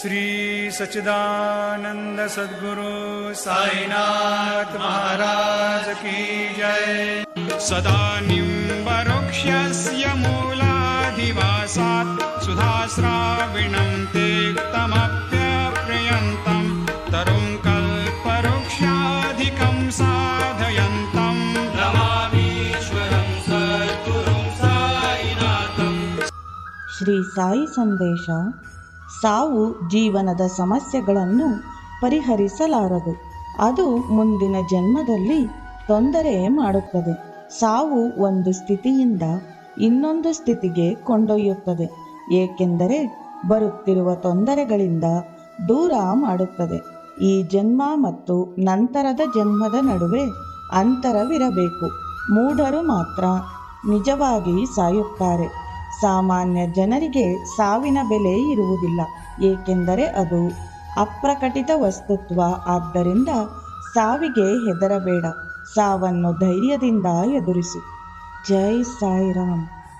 श्रीसच्चिदानन्द सद्गुरु महाराज की जय। सदा निक्षस्य मूलाधिवासात् सुधाश्राविणं ते कमप्यप्रयन्तम् तरुङ्कल्पक्षाधिकम् साधयन्तम् श्री साई सन्देशात् ಸಾವು ಜೀವನದ ಸಮಸ್ಯೆಗಳನ್ನು ಪರಿಹರಿಸಲಾರದು. ಅದು ಮುಂದಿನ ಜನ್ಮದಲ್ಲಿ ತೊಂದರೆ ಮಾಡುತ್ತದೆ. ಸಾವು ಒಂದು ಸ್ಥಿತಿಯಿಂದ ಇನ್ನೊಂದು ಸ್ಥಿತಿಗೆ ಕೊಂಡೊಯ್ಯುತ್ತದೆ. ಏಕೆಂದರೆ ಬರುತ್ತಿರುವ ತೊಂದರೆಗಳಿಂದ ದೂರ ಮಾಡುತ್ತದೆ. ಈ ಜನ್ಮ ಮತ್ತು ನಂತರದ ಜನ್ಮದ ನಡುವೆ ಅಂತರವಿರಬೇಕು. ಮೂಢರು ಮಾತ್ರ ನಿಜವಾಗಿ ಸಾಯುತ್ತಾರೆ. ಸಾಮಾನ್ಯ ಜನರಿಗೆ ಸಾವಿನ ಬೆಲೆ ಇರುವುದಿಲ್ಲ, ಏಕೆಂದರೆ ಅದು ಅಪ್ರಕಟಿತ ವಸ್ತುತ್ವ. ಆದ್ದರಿಂದ ಸಾವಿಗೆ ಹೆದರಬೇಡ, ಸಾವನ್ನು ಧೈರ್ಯದಿಂದ ಎದುರಿಸು. ಜೈ ಸಾಯಿರಾಮ್.